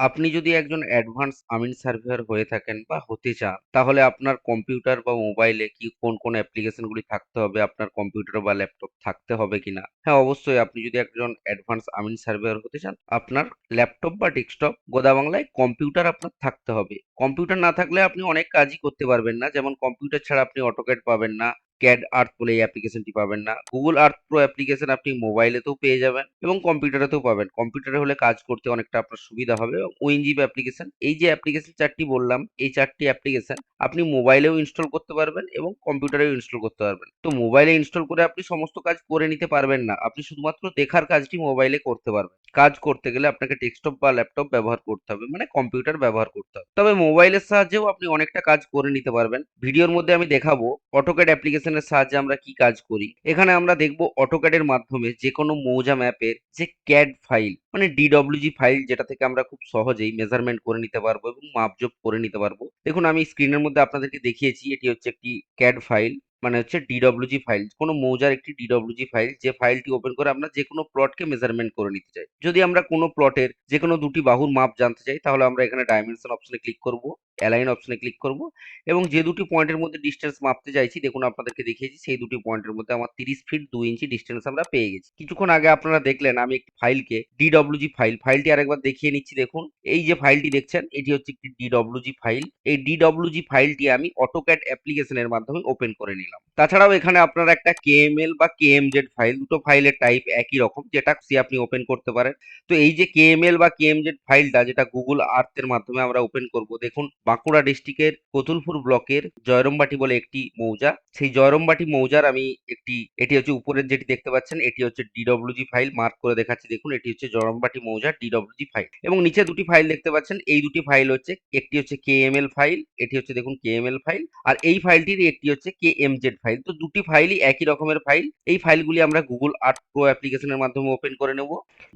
আপনি যদি একজন অ্যাডভান্স আমিন সার্ভেয়ার হয়ে থাকেন বা হতে চান, তাহলে আপনার কম্পিউটার বা মোবাইলে কি কোন কোন অ্যাপ্লিকেশনগুলি থাকতে হবে? আপনার কম্পিউটার বা ল্যাপটপ থাকতে হবে কিনা হ্যাঁ অবশ্যই আপনি যদি একজন অ্যাডভান্স আমিন সার্ভেয়ার হতে চান, আপনার ল্যাপটপ বা ডেস্কটপ গোদা বাংলায় কম্পিউটার আপনার থাকতে হবে। কম্পিউটার না থাকলে আপনি অনেক কাজই করতে পারবেন না। যেমন কম্পিউটার ছাড়া আপনি অটোক্যাড পাবেন না। ক্যাড আর্থ বলে এই অ্যাপ্লিকেশনটি পাবেন না। গুগল আর্থ প্রো অ্যাপ্লিকেশন আপনি মোবাইলেতেও পেয়ে যাবেন এবং কম্পিউটারেতেও পাবেন। কম্পিউটারে হলে কাজ করতে অনেকটা আপনার সুবিধা হবে। উইনজিপ অ্যাপ্লিকেশন এই যে অ্যাপ্লিকেশন চারটি বললাম, এই চারটি অ্যাপ্লিকেশন আপনি মোবাইলেও ইনস্টল করতে পারবেন এবং কম্পিউটারেও ইনস্টল করতে পারবেন। তো মোবাইলে ইনস্টল করে আপনি সমস্ত কাজ করে নিতে পারবেন না। আপনি শুধুমাত্র দেখার কাজটি মোবাইলে করতে পারবেন। কাজ করতে গেলে আপনাকে ডেস্কটপ বা ল্যাপটপ ব্যবহার করতে হবে মানে কম্পিউটার ব্যবহার করতে হবে। তবে মোবাইলের সাহায্যেও আপনি অনেকটা কাজ করে নিতে পারবেন। ভিডিওর মধ্যে আমি দেখাবো অটোক্যাড অ্যাপ্লিকেশনের সাহায্যে আমরা কি কাজ করি? এখানে আমরা দেখব অটোক্যাডের মাধ্যমে যে কোনো মৌজা ম্যাপের যে ক্যাড ফাইল মানে ডিডব্লিউজি ফাইল যেটা থেকে আমরা খুব সহজেই মেজারমেন্ট করে নিতে পারব এবং মাপজোপ করে নিতে পারব। দেখুন, আমি স্ক্রিনের মধ্যে আপনাদেরকে দেখিয়েছি, এটি হচ্ছে একটি ক্যাড ফাইল মানে হচ্ছে ডিডব্লিউজি ফাইল কোনো মৌজার একটি ডিডব্লিউজি ফাইল যে ফাইলটি ওপেন করে আমরা যে কোনো প্লটকে মেজারমেন্ট করে নিতে চাই। যদি আমরা কোনো প্লটের যে কোনো দুটি বাহুর মাপ জানতে চাই, তাহলে আমরা এখানে ডাইমেনশন অপশনে ক্লিক করব। অ্যালাইন অপশনে ক্লিক করব। এবং যে দুটি পয়েন্টের মধ্যে ডিস্টেন্স মাপতে চাইছি, দেখুন আপনাদেরকে দেখিয়েছি, সেই দুটি পয়েন্টের মধ্যে আমার তিরিশ ফিট দুই ইঞ্চি ডিস্টেন্স আমরা পেয়ে গেছি। কিছুক্ষণ আগে আপনারা দেখলেন আমি একটি ফাইলকে ডিডব্লিউজি ফাইল ফাইলটি আরেকবার দেখিয়ে নিচ্ছি, দেখুন। এই যে ফাইলটি দেখছেন, এটি হচ্ছে একটি ডিডব্লিউজি ফাইল এই ডিডব্লিউজি ফাইলটি আমি অটোক্যাড অ্যাপ্লিকেশনের মাধ্যমে ওপেন করে নিলাম। তাছাড়াও এখানে আপনারা একটা কেএমএল বা কেএমজেড ফাইল দুটো ফাইলের টাইপ একই রকম, যেটা আপনি ওপেন করতে পারেন। তো এই যে কেএমএল বা কেএমজেড ফাইলটা যেটা গুগল আর্থের মাধ্যমে আমরা ওপেন করব, দেখুন বাঁকুড়া ডিস্ট্রিক্টের কতুলপুর ব্লকের জয়রমবাটি বলে একটি মৌজা। সেই জয়রমবাটি মৌজার আমি একটি, এটি হচ্ছে উপরের যেটি দেখতে পাচ্ছেন, এটি হচ্ছে ডিডব্লিউজি ফাইল মার্ক করে দেখাচ্ছি। দেখুন, এটি হচ্ছে জয়রমবাটি মৌজার ডিডব্লিউজি ফাইল এবং নিচে দুটি ফাইল দেখতে পাচ্ছেন, এই দুটি ফাইল হচ্ছে, একটি হচ্ছে কেএমএল ফাইল এটি হচ্ছে দেখুন কেএমএল ফাইল আর এই ফাইলটির একটি হচ্ছে কেএমজেড ফাইল তো দুটি ফাইলই একই রকমের ফাইল এই ফাইলগুলি আমরা গুগল আর্থ প্রো অ্যাপ্লিকেশনের মাধ্যমে ওপেন করে নেব।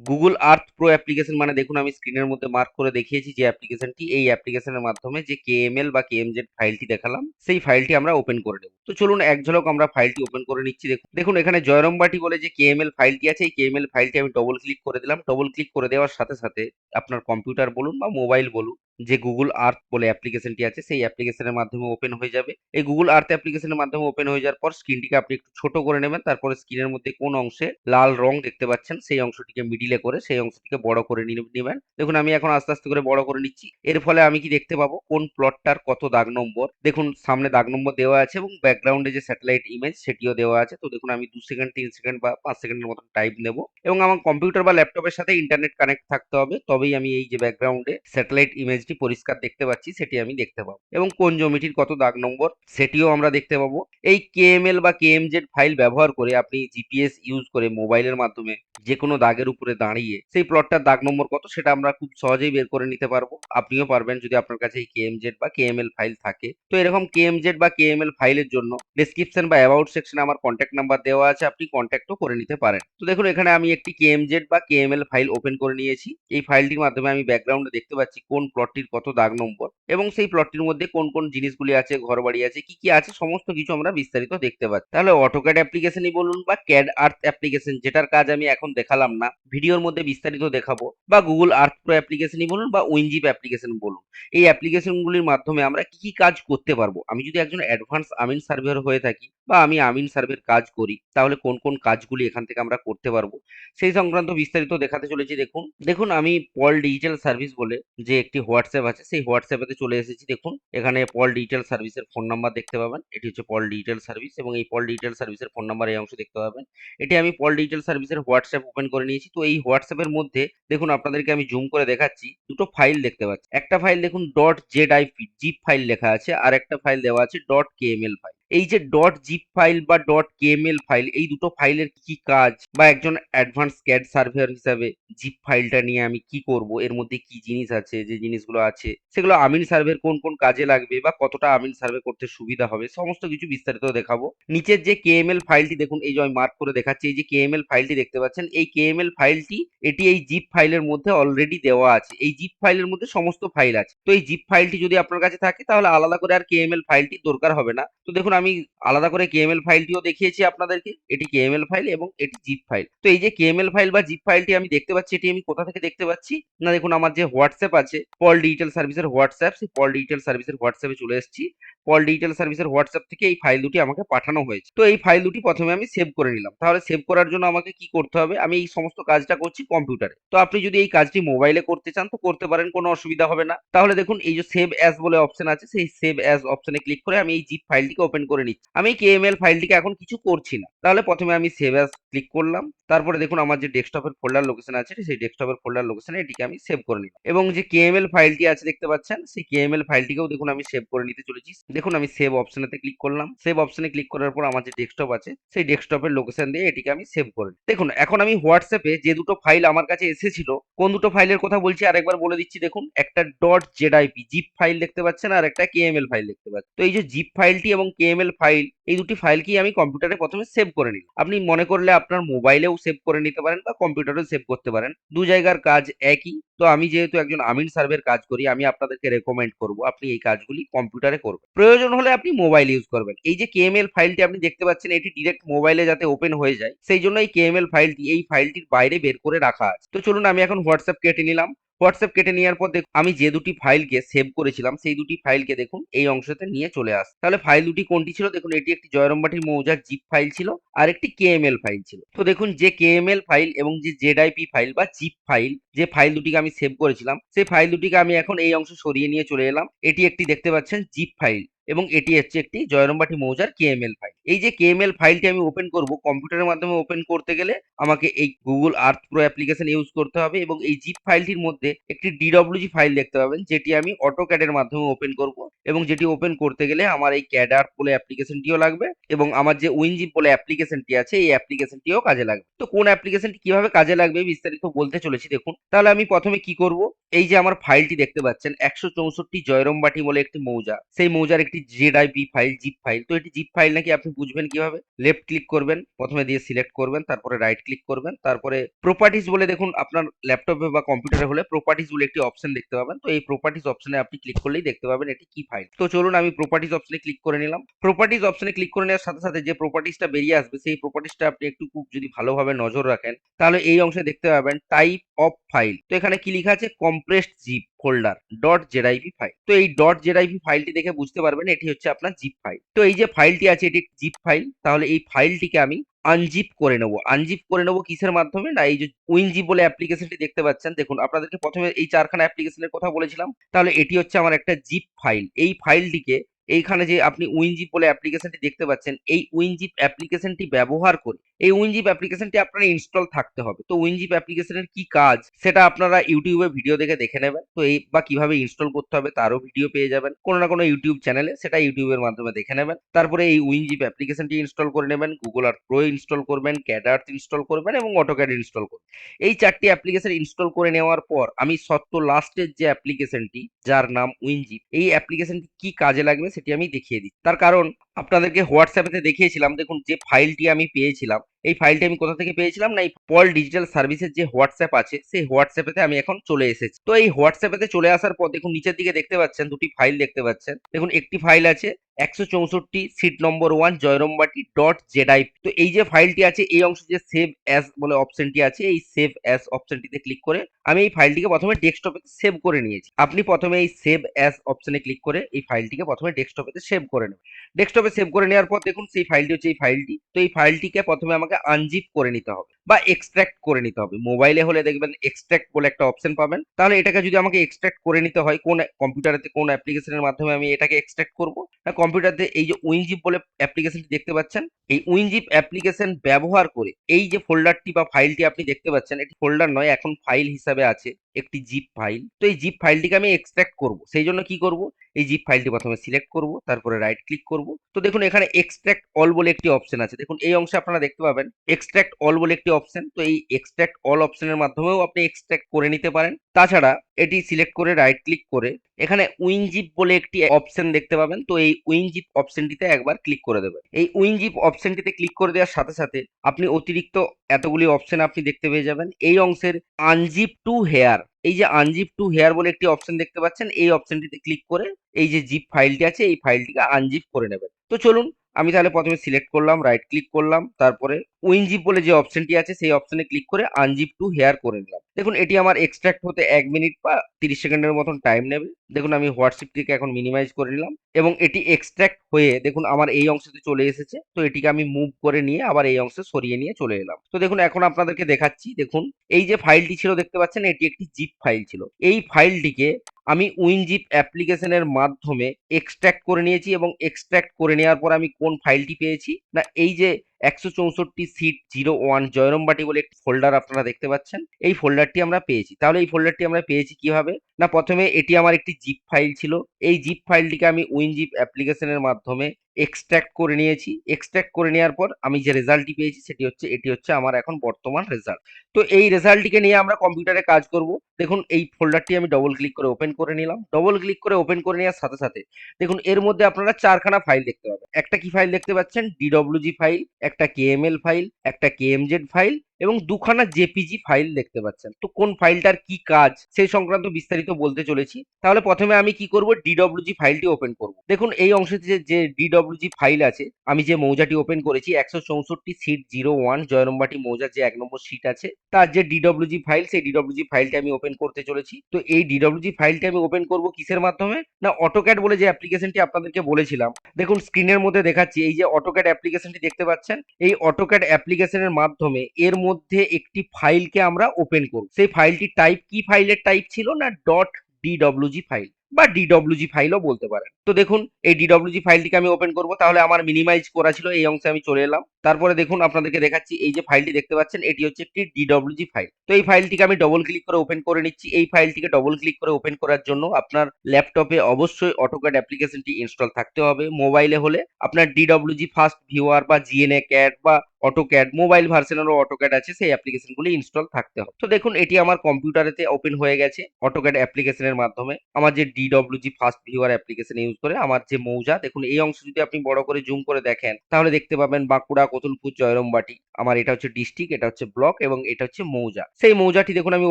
গুগল আর্থ প্রো অ্যাপ্লিকেশন মানে দেখুন, আমি স্ক্রিনের মধ্যে মার্ক করে দেখিয়েছি যে অ্যাপ্লিকেশনটি এই অ্যাপ্লিকেশনের মাধ্যমে যে কেএমএল বা কেএমজেড ফাইলটি দেখালাম, সেই ফাইলটি আমরা ওপেন করে নেব তো চলুন এক ঝলক আমরা ফাইলটি ওপেন করে নিচ্ছি। দেখুন দেখুন, এখানে জয়রম্বাটি বলে যে কেএমএল ফাইলটি আছে, এই কেএমএল ফাইলটি আমি ডবল ক্লিক করে দিলাম। ডবল ক্লিক করে দেওয়ার সাথে সাথে আপনার কম্পিউটার বলুন বা মোবাইল বলুন যে গুগল আর্থ বলে অ্যাপ্লিকেশনটি আছে, সেই অ্যাপ্লিকেশনের মাধ্যমে ওপেন হয়ে যাবে। এই গুগল আর্থ অ্যাপ্লিকেশনের মাধ্যমে ওপেন হয়ে যাওয়ার পর স্ক্রিনটিকে আপনি একটু ছোট করে নেবেন, তারপরে স্ক্রিনের মধ্যে কোন অংশে লাল রং দেখতে পাচ্ছেন, সেই অংশটিকে মিডিলে করে, সেই অংশটিকে বড় করে নেবেন। দেখুন, আমি এখন আস্তে আস্তে করে বড় করে নিচ্ছি। এর ফলে আমি কি দেখতে পাবো? কোন প্লটটার কত দাগ নম্বর? দেখুন, সামনে দাগ নম্বর দেওয়া আছে এবং ব্যাকগ্রাউন্ডে যে স্যাটেলাইট ইমেজ সেটিও দেওয়া আছে। তো দেখুন, আমি দু সেকেন্ড তিন সেকেন্ড বা পাঁচ সেকেন্ডের মতন টাইম নেব। এবং আমার কম্পিউটার বা ল্যাপটপের সাথে ইন্টারনেট কানেক্ট থাকতে হবে। তবেই আমি এই যে ব্যাকগ্রাউন্ডে স্যাটেলাইট ইমেজটি পরিষ্কার দেখতে পাচ্ছি, সেটি আমি দেখতে পাবো। এবং কোন জমিটির কত দাগ নম্বর, সেটিও আমরা দেখতে পাবো। এই কেএমএল বা কেএমজেড ফাইল ব্যবহার করে আপনি জিপিএস ইউজ করে মোবাইলের মাধ্যমে যে কোনো দাগের উপরে দাঁড়িয়ে সেই প্লটটার দাগ নম্বর কত, সেটা আমরা খুব সহজেই বের করে নিতে পারব। আপনিও পারবেন যদি আপনার কাছে এই কেএমজেড বা কেএমএল ফাইল থাকে। তো এরকম কেএমজেড বা কেএমএল ফাইলের জন্য ডিসক্রিপশন বা অ্যাবাউট সেকশনে আমার কন্ট্যাক্ট নাম্বার দেওয়া আছে, আপনি কন্ট্যাক্টও করে নিতে পারেন। তো দেখুন, এখানে আমি একটি কেএমজেড বা কেএমএল ফাইল ওপেন করে নিয়েছি। এই ফাইলটির মাধ্যমে আমি ব্যাকগ্রাউন্ডে দেখতে পাচ্ছি কোন প্লটটির কত দাগ নম্বর? এবং সেই প্লটটির মধ্যে কোন কোন জিনিসগুলি আছে ঘর বাড়ি আছে, কি কি আছে, সমস্ত কিছু আমরা বিস্তারিত দেখতে পাচ্ছি। তাহলে অটোক্যাড অ্যাপ্লিকেশনই বলুন বা ক্যাড আর্থ অ্যাপ্লিকেশন যেটার কাজ আমি এখন দেখালাম না, ভিডিওর মধ্যে বিস্তারিত দেখাবো। বা গুগল আর্থ প্রো অ্যাপ্লিকেশনই বলুন বা উইনজিপ অ্যাপ্লিকেশন বলুন। এই অ্যাপ্লিকেশনগুলির মাধ্যমে আমরা কি কি কাজ করতে পারব? আমি যদি একজন অ্যাডভান্স আমিন সার্ভেয়ার হয়ে থাকি বা আমি আমিন সার্ভের কাজ করি, তাহলে কোন কোন কাজগুলি এখান থেকে আমরা করতে পারব? সেই সংক্রান্ত বিস্তারিত দেখাতে চলেছি, দেখুন। দেখুন, আমি পল ডিজিটাল সার্ভিস বলে যে একটি হোয়াটসঅ্যাপ আছে, সেই হোয়াটসঅ্যাপেতে চলে এসেছি দেখুন। এখানে পল ডিজিটাল সার্ভিসের ফোন নাম্বার দেখতে পাবেন। এটি হচ্ছে পল ডিজিটাল সার্ভিস এবং এই পল ডিজিটাল সার্ভিসের ফোন নাম্বার এই অংশ দেখতে পাবেন। এটি আমি পল ডিজিটাল সার্ভিসের হোয়াটসঅ্যাপ ওপেন করে নিয়েছি। তো এই হোয়াটসঅ্যাপের মধ্যে দেখুন আপনাদেরকে আমি জুম করে দেখাচ্ছি, দুটো ফাইল দেখতে পাচ্ছি। একটা ফাইল দেখুন dot Z IP zip file লেখা আছে, আর একটা ফাইল দেওয়া আছে ডট কেএমএল ফাইল এই যে ডট জিপ ফাইল বা ডট কেএমএল ফাইল এই দুটো ফাইলের কি কাজ? বা একজন অ্যাডভান্স ক্যাড সার্ভেয়ার হিসাবে জিপ ফাইলটা নিয়ে আমি কি করব? এর মধ্যে কি জিনিস আছে? যে জিনিসগুলো আছে, সেগুলো আমিন সার্ভের কোন কোন কাজে লাগবে বা কতটা আমিন সার্ভে করতে সুবিধা হবে, সমস্ত কিছু বিস্তারিত দেখাবো। নিচের যে কেএমএল ফাইলটি দেখুন, এই যে আমি মার্ক করে দেখাচ্ছি, এই যে কেএমএল ফাইলটি দেখতে পাচ্ছেন, এই কেএমএল ফাইলটি এটি এই জিপ ফাইলের মধ্যে অলরেডি দেওয়া আছে। এই জিপ ফাইলের মধ্যে সমস্ত ফাইল আছে। তো এই জিপ ফাইলটি যদি আপনার কাছে থাকে, তাহলে আলাদা করে আর কেএমএল ফাইলটি দরকার হবে না। তো দেখুন আমি আলাদা করে কেএমএল ফাইলটিও দেখিয়েছি আপনাদেরকে। এটি কেএমএল ফাইল এবং এটি জিপ ফাইল তো এই যে কেএমএল ফাইল বা জিপ ফাইলটি আমি দেখতে পাচ্ছি, এটি আমি কোথা থেকে দেখতে পাচ্ছি? না, দেখুন, আমার যে হোয়াটসঅ্যাপ আছে পল ডিজিটাল সার্ভিসের হোয়াটসঅ্যাপ সেই পল ডিজিটাল সার্ভিসের হোয়াটসঅ্যাপে চলে এসেছি। পল ডিজিটাল সার্ভিসের হোয়াটসঅ্যাপ থেকে এই ফাইল দুটি আমাকে পাঠানো হয়েছে। তো এই ফাইল দুটি প্রথমে আমি সেভ করে নিলাম। তাহলে সেভ করার জন্য আমাকে কি করতে হবে? আমি এই সমস্ত কাজটা করছি কম্পিউটারে তো আপনি যদি এই কাজটি মোবাইলে করতে চান, তো করতে পারেন, কোনো অসুবিধা হবে না। তাহলে দেখুন, এই যে সেভ অ্যাজ বলে অপশন আছে, সেই সেভ অ্যাজ অপশনে ক্লিক করে আমি এই জিপ ফাইলটিকে ওপেন করে নিচ্ছি। আমি কেএমএল ফাইলটিকে এখন কিছু করছি না। তাহলে প্রথমে আমি সেভ অ্যাজ ক্লিক করলাম। তারপরে দেখুন আমার যে ডেস্কটপের ফোল্ডার লোকেশন আছে, সেই ডেস্কটপের ফোল্ডার লোকেশনে এটিকে আমি সেভ করে নিলাম। এবং যে কেএমএল ফাইলটি আছে দেখতে পাচ্ছেন, সেই কেএমএল ফাইলটিকেও দেখুন আমি সেভ করে নিতে চলেছি। দেখুন আমি সেভ অপশনেতে ক্লিক করলাম। সেভ অপশনে ক্লিক করার পর আমার যে ডেস্কটপ আছে, সেই ডেস্কটপের লোকেশন দিয়ে এটিকে আমি সেভ করে নিই। দেখুন, এখন আমি হোয়াটসঅ্যাপে যে দুটো ফাইল আমার কাছে এসেছিল, কোন দুটো ফাইলের কথা বলছি আরেকবার বলে দিচ্ছি দেখুন। একটা. Dot Z ZIP zip file দেখতে পাচ্ছেন আর একটা কেএমএল ফাইল দেখতে পাচ্ছেন। তো এই যে জিপ ফাইলটি এবং কেএমএল ফাইল এই দুটি ফাইলকেই আমি কম্পিউটারে প্রথমে সেভ করে নিই আপনি মনে করলে আপনার মোবাইলেও সেভ করে নিতে পারেন বা কম্পিউটারেও সেভ করতে পারেন। দু জায়গার কাজ একই। তো আমি যেহেতু একজন আমিন সার্ভের কাজ করি, আমি আপনাদেরকে রেকমেন্ড করব আপনি এই কাজগুলি কম্পিউটারে করবেন। প্রয়োজন হলে আপনি মোবাইল ইউজ করবেন। এই যে কেএমএল ফাইলটি আপনি দেখতে পাচ্ছেন, এটি ডিরেক্ট মোবাইলে যাতে ওপেন হয়ে যায়। সেই জন্য এই কেএমএল ফাইলটি এই ফাইলটির বাইরে বের করে রাখা আছে। তো চলুন আমি এখন হোয়াটসঅ্যাপ কেটে নিলাম। হোয়াটসঅ্যাপ কেটে নেওয়ার পর দেখুন, আমি যে দুটি ফাইলকে সেভ করেছিলাম, সেই দুটি ফাইলকে দেখুন, এই অংশতে নিয়ে চলে আস তাহলে ফাইল দুটি কোনটি ছিল? দেখুন, এটি একটি জয়রম্বাটির মৌজার জিপ ফাইল ছিল আর একটি কেএমএল ফাইল ছিল। তো দেখুন, যে কেএমএল ফাইল এবং যে জেডআইপি ফাইল বা জিপ ফাইল যে ফাইল দুটিকে আমি সেভ করেছিলাম, সেই ফাইল দুটিকে আমি এখন এই অংশ সরিয়ে নিয়ে চলে এলাম। এটি একটি, দেখতে পাচ্ছেন জিপ ফাইল এবং এটি হচ্ছে একটি জয়রমবাটি মৌজার কেএমএল ফাইল এই যে কেএমএল ফাইলটি আমি ওপেন করব, কম্পিউটারের মাধ্যমে ওপেন করতে গেলে আমাকে এই Google Earth Pro application use করতে হবে এবং এই জিপ ফাইলটির মধ্যে একটি ডিডব্লিউজি ফাইল দেখতে পাবেন, যেটি আমি অটোক্যাডের মাধ্যমে ওপেন করব এবং যেটি ওপেন করতে গেলে আমার এই ক্যাড ক্যাডার বলে অ্যাপ্লিকেশনটিও লাগবে এবং আমার যে উইনজিপ বলে অ্যাপ্লিকেশনটি আছে, এই অ্যাপ্লিকেশনটিও কাজে লাগবে। তো কোন অ্যাপ্লিকেশনটি কীভাবে কাজে লাগবে বিস্তারিত বলতে চলেছি, দেখুন। তাহলে আমি প্রথমে কি করব? এই যে আমার ফাইলটি দেখতে পাচ্ছেন, একশো চৌষট্টি জয়রমবাটি বলে একটি মৌজা। সেই মৌজার একটি Z ZIP file zip file তো এটি জিপ ফাইল নাকি আপনি বুঝবেন কীভাবে? লেফট ক্লিক করবেন, প্রথমে দিয়ে সিলেক্ট করবেন, তারপরে রাইট ক্লিক করবেন, তারপরে প্রপার্টিজ বলে দেখুন, আপনার ল্যাপটপে বা কম্পিউটারে হলে প্রপার্টিজ বলে একটি অপশন দেখতে পাবেন। তো এই প্রপার্টিজ অপশনে আপনি ক্লিক করলেই দেখতে পাবেন এটি কি ফাইল তো চলুন আমি প্রপার্টিজ অপশনে ক্লিক করে নিলাম। প্রপার্টিজ অপশনে ক্লিক করে নেওয়ার সাথে সাথে যে প্রপার্টিজটা বেরিয়ে আসবে, সেই প্রপার্টিজটা আপনি একটু খুব যদি ভালোভাবে নজর রাখেন, তাহলে এই অংশে দেখতে পাবেন টাইপ অফ ফাইল তো এখানে কি লেখা আছে? Compressed zip folder dot ZIP file তো এই ডট জেডআইপি ফাইলটি দেখে বুঝতে পারবেন এটি হচ্ছে আপনার জিপ ফাইল তো এই যে ফাইলটি আছে এটি জিপ ফাইল তাহলে এই ফাইলটিকে আমি আনজিপ করে নেব। আনজিপ করে নেব কিসের মাধ্যমে? না, এই যে উইনজিপ বলে অ্যাপ্লিকেশনটি দেখতে পাচ্ছেন। দেখুন, আপনাদেরকে প্রথমে এই চারখানা অ্যাপ্লিকেশনের কথা বলেছিলাম। তাহলে এটি হচ্ছে আমার একটা জিপ ফাইল এই ফাইলটিকে এইখানে যে আপনি উইনজিপ বলে অ্যাপ্লিকেশনটি দেখতে পাচ্ছেন, এই উইনজিপ অ্যাপ্লিকেশনটি ব্যবহার করে, এই উইনজিপ অ্যাপ্লিকেশনটি আপনার ইনস্টল থাকতে হবে। তো উইনজিপ অ্যাপ্লিকেশনের কি কাজ? সেটা আপনারা ইউটিউবে ভিডিও দেখে দেখে নেবেন। তো এই বা কীভাবে ইনস্টল করতে হবে তারও ভিডিও পেয়ে যাবেন। কোনো না কোনো ইউটিউব চ্যানেলে সেটা ইউটিউবের মাধ্যমে দেখে নেবেন। তারপরে এই উইনজিপ অ্যাপ্লিকেশনটি ইনস্টল করে নেবেন। গুগল আর প্রো ইনস্টল করবেন ক্যাডার্থ ইনস্টল করবেন এবং অটোক্যাড ইনস্টল করবেন। এই চারটি অ্যাপ্লিকেশন ইনস্টল করে নেওয়ার পর আমি সত্য লাস্টের যে অ্যাপ্লিকেশনটি যার নাম উইনজিপ, এই অ্যাপ্লিকেশনটি কি কাজে লাগবে সেটি আমি দেখিয়ে দিই তার কারণ আপনাদেরকে হোয়াটসঅ্যাপেতে দেখিয়েছিলাম দেখুন যে ফাইলটি আমি পেয়েছিলাম এই ফাইলটি আমি কোথা থেকে পেয়েছিলাম না, এই পল ডিজিটাল সার্ভিসের যে হোয়াটসঅ্যাপ আছে, সেই হোয়াটসঅ্যাপেতে আমি এখন চলে এসেছি। তো এই হোয়াটসঅ্যাপেতে চলে আসার পর দেখুন, নিচের দিকে দেখতে পাচ্ছেন, দুটি ফাইল দেখতে পাচ্ছেন। দেখুন, একটি ফাইল আছে একশো চৌষট্টি sheet number one Jayrambati dot ZI তো এই যে ফাইলটি আছে, এই অংশে যে সেভ অ্যাস বলে অপশনটি আছে, এই সেভ অ্যাস অপশনটিতে ক্লিক করে আমি এই ফাইলটিকে প্রথমে ডেস্কটপে সেভ করে নিয়েছি। আপনি প্রথমে এই সেভ অ্যাস অপশনে ক্লিক করে এই ফাইলটিকে প্রথমে ডেস্কটপে সেভ করে নেবেন। ডেস্কটপে সেভ করে নেওয়ার পর দেখুন, সেই ফাইলটি হচ্ছে এই ফাইলটি তো এই ফাইলটিকে প্রথমে আমাকে আনজিপ করে নিতে হবে। বা এক্সট্র্যাক্ট করে নিতে হবে। মোবাইলে হলে দেখবেন এক্সট্র্যাক্ট বলে একটা অপশন পাবেন। তাহলে এটাকে যদি আমাকে এক্সট্রাক্ট করে নিতে হয়, কোন কম্পিউটারেতে কোন অ্যাপ্লিকেশনের মাধ্যমে আমি এটাকে এক্সট্রাক্ট করব? কম্পিউটারতে এই যে উইনজিপ বলে অ্যাপ্লিকেশনটি দেখতে পাচ্ছেন? এই উইনজিপ অ্যাপ্লিকেশন ব্যবহার করে এই যে ফোল্ডারটি বা ফাইলটি আপনি দেখতে পাচ্ছেন, এটি ফোল্ডার নয়, এখন ফাইল হিসাবে আছে, একটি জিপ ফাইল তো এই জিপ ফাইলটিকে আমি এক্সট্রাক্ট করব। সেই জন্য কি করব? এই জিপ ফাইলটি প্রথমে সিলেক্ট করব, তারপরে রাইট ক্লিক করব। তো দেখুন, এখানে এক্সট্র্যাক্ট অল বলে একটি অপশন আছে। দেখুন, এই অংশে আপনারা দেখতে পাবেন এক্সট্র্যাক্ট অল বলে একটি অপশন তো এই এক্সট্রাক্ট অল অপশনের মাধ্যমেও আপনি এক্সট্রাক্ট করে নিতে পারেন। তাছাড়া এটি সিলেক্ট করে রাইট ক্লিক করে এখানে উইনজিপ বলে একটি অপশন দেখতে পাবেন। তো এই উইনজিপ অপশনটিতে একবার ক্লিক করে দেবেন। এই উইনজিপ অপশনটিতে ক্লিক করে দেওয়ার সাথে সাথে আপনি অতিরিক্ত এতগুলি অপশন আপনি দেখতে পেয়ে যাবেন। এই অংশের আনজিপ টু হেয়ার এই যে আনজিপ টু হেয়ার বলে একটি অপশন দেখতে পাচ্ছেন, এই অপশনটিতে ক্লিক করে এই যে জিপ ফাইলটি আছে, এই ফাইলটিকে আনজিপ করে নেবেন। তো চলুন, আমি তাহলে প্রথমে সিলেক্ট করলাম রাইট ক্লিক করলাম, তারপরে উইনজিপ বলে যে অপশনটি আছে, সেই অপশনে ক্লিক করে আনজিপ টু হেয়ার করে নিলাম। দেখুন, এটি আমার এক্সট্রাক্ট হতে এক মিনিট বা তিরিশ সেকেন্ডের মতন টাইম নেবে। দেখুন, আমি হোয়াটসঅ্যাপটিকে এখন মিনিমাইজ করে নিলাম এবং এটি এক্সট্রাক্ট হয়ে, দেখুন, আমার এই অংশতে চলে এসেছে। তো এটিকে আমি মুভ করে নিয়ে আবার এই অংশে সরিয়ে নিয়ে চলে এলাম। তো দেখুন, এখন আপনাদেরকে দেখাচ্ছি, দেখুন, এই যে ফাইলটি ছিল, দেখতে পাচ্ছেন, এটি একটি জিপ ফাইল ছিল। এই ফাইলটিকে আমি উইনজিপ অ্যাপ্লিকেশনের মাধ্যমে এক্সট্র্যাক্ট করে নিয়েছি এবং এক্সট্র্যাক্ট করে নেওয়ার পর আমি কোন ফাইলটি পেয়েছি? না, এই যে একশো চৌষট্টি সিট জিরো ওয়ান জয়রমবাটি বলে একটি ফোল্ডার আপনারা দেখতে পাচ্ছেন। এই ফোল্ডারটি আমরা পেয়েছি। তাহলে এই ফোল্ডারটি আমরা পেয়েছি কীভাবে? না, প্রথমে এটি আমার একটি জিপ ফাইল ছিল। এই জিপ ফাইলটিকে আমি উইনজিপ অ্যাপ্লিকেশনের মাধ্যমে এক্সট্রাক্ট করে নিয়েছি। এক্সট্রাক্ট করে নেওয়ার পর আমি যে রেজাল্টটি পেয়েছি সেটি হচ্ছে, এটি হচ্ছে আমার এখন বর্তমান রেজাল্ট তো এই রেজাল্টটিকে নিয়ে আমরা কম্পিউটারে কাজ করব। দেখুন, এই ফোল্ডারটি আমি ডবল ক্লিক করে ওপেন করে নিলাম। ডবল ক্লিক করে ওপেন করে নেওয়ার সাথে সাথে, দেখুন, এর মধ্যে আপনারা চারখানা ফাইল দেখতে পাবেন। একটা কি ফাইল দেখতে পাচ্ছেন? ডিডব্লিউজি ফাইল একটা কেএমএল ফাইল একটা কেএমজেড ফাইল এবং দুখানা জেপিজি ফাইল দেখতে পাচ্ছেন। তো কোন ফাইলটার কি কাজ সেই সংক্রান্ত বিস্তারিত বলতে চলেছি। তাহলে প্রথমে আমি কি করব ডিডব্লিউজি ফাইলটি ওপেন করব। দেখুন, এই অংশে যে ডিডব্লিউজি ফাইল আছে, আমি যে মৌজাটি ওপেন করেছি, একশো চৌষট্টি সিট জিরো ওয়ান জয়রম্বাটি মৌজার যে এক নম্বর সিট আছে, তার যে ডিডব্লিউজি ফাইল সেই ডিডব্লিউজি ফাইলটি আমি ওপেন করতে চলেছি। তো এই ডিডব্লিউজি ফাইলটি আমি ওপেন করব কিসের মাধ্যমে? না অটোক্যাড বলে যে অ্যাপ্লিকেশনটি আপনাদেরকে বলেছিলাম। দেখুন স্ক্রিনের মধ্যে দেখাচ্ছি, এই যে অটোক্যাড অ্যাপ্লিকেশনটি দেখতে পাচ্ছেন, এই অটোক্যাড অ্যাপ্লিকেশনের মাধ্যমে এর মধ্যে একটি ফাইলকে আমরা ওপেন করব। সেই ফাইলটি টাইপ কি ফাইলের টাইপ ছিল না ডট ডিডব্লিউজি ফাইল বা ডিডব্লিউজি ফাইলও বলতে পারেন। তো দেখুন, এই ডিডব্লিউজি ফাইলটিকে আমি ওপেন করব, তাহলে আমার মিনিমাইজ করা ছিল, এই অংশে আমি চলে এলাম। তারপরে দেখুন আপনাদেরকে দেখাচ্ছি, এই যে ফাইলটি দেখতে পাচ্ছেন, এটি হচ্ছে একটি ডিডব্লিউজি ফাইল তো এই ফাইলটিকে আমি ডবল ক্লিক করে ওপেন করে নিচ্ছি। এই ফাইলটিকে ডবল ক্লিক করে ওপেন করার জন্য আপনার ল্যাপটপে অবশ্যই অটোক্যাড অ্যাপ্লিকেশনটি ইনস্টল থাকতে হবে। মোবাইলে হলে আপনার ডিডব্লিউজি ফার্স্ট ভিউয়ার বা জিএনএ ক্যাট বা অটোক্যাড মোবাইল ভার্সনেরও অটোক্যাড আছে, সেই অ্যাপ্লিকেশনগুলি ইনস্টল থাকতে হবে। তো দেখুন, এটি আমার কম্পিউটারেতে ওপেন হয়ে গেছে অটোক্যাড অ্যাপ্লিকেশনের মাধ্যমে। আমার যে DWG fast viewer application use করে, আমার যে মৌজা, দেখুন, এই অংশ যদি আপনি বড় করে জুম করে দেখেন, তাহলে দেখতে পাবেন বাঁকুড়া কতুলপুর জয়রমবাটি। আমার এটা হচ্ছে ডিস্ট্রিক্ট এটা হচ্ছে ব্লক এবং এটা হচ্ছে মৌজা। সেই মৌজাটি দেখুন, আমি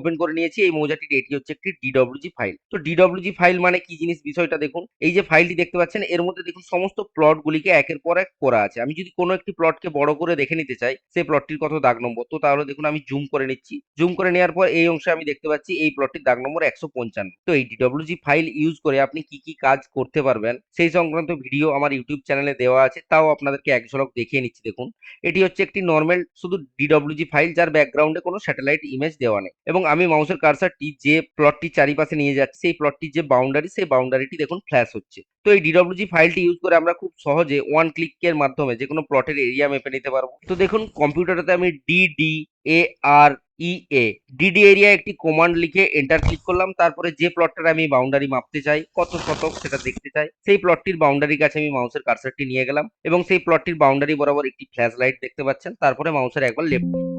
ওপেন করে নিয়েছি। এই মৌজাটির এটি হচ্ছে একটি ডিডব্লিউজি ফাইল তো ডিডব্লিউজি ফাইল মানে কি জিনিস বিষয়টা দেখুন? এই যে ফাইলটি দেখতে পাচ্ছেন, এর মধ্যে দেখুন সমস্ত প্লটগুলিকে একের পর এক করা আছে। আমি যদি কোনো একটি প্লটকে বড় করে দেখে নিতে চাই, সেই প্লটটির কত দাগ নম্বর। তো তাহলে দেখুন, আমি জুম করে নিচ্ছি। জুম করে নেওয়ার পর এই অংশে আমি দেখতে পাচ্ছি, এই প্লটটির দাগ নম্বর একশো পঞ্চান্ন। তো এই ডিডব্লিউজি ফাইল ইউজ করে আপনি কি কি কাজ করতে পারবেন, সেই সংক্রান্ত ভিডিও আমার ইউটিউব চ্যানেলে দেওয়া আছে। তাও আপনাদেরকে এক ঝলক দেখিয়ে নিচ্ছি, দেখুন। এটি হচ্ছে একটি নর্মাল শুধু ডিডব্লিউজি ফাইল যার ব্যাকগ্রাউন্ডে কোনো স্যাটেলাইট ইমেজ দেওয়া নেই। এবং আমি মাউসের কারসারটি যে প্লটটি চারিপাশে নিয়ে যাচ্ছি, সেই প্লটটির যে বাউন্ডারি সেই বাউন্ডারিটি দেখুন ফ্ল্যাশ হচ্ছে। তো এই ডিডব্লিউজি ফাইলটি ইউজ করে আমরা খুব সহজে ওয়ান ক্লিকের মাধ্যমে যে কোনো প্লটের এরিয়া মেপে নিতে পারব। তো দেখুন কম্পিউটারটাতে আমি DD A R E A DD area একটি কমান্ড লিখে এন্টার ক্লিক করলাম, তারপরে যে প্লটটার আমি বাউন্ডারি মাপতে চাই, কত শতক সেটা দেখতে চাই, সেই প্লটটির বাউন্ডারি কাছে আমি মাউসের কার্সারটি নিয়ে গেলাম এবং সেই প্লটটির বাউন্ডারি বরাবর একটি ফ্ল্যাশ লাইট দেখতে পাচ্ছেন, তারপরে মাউসের একবার লেফট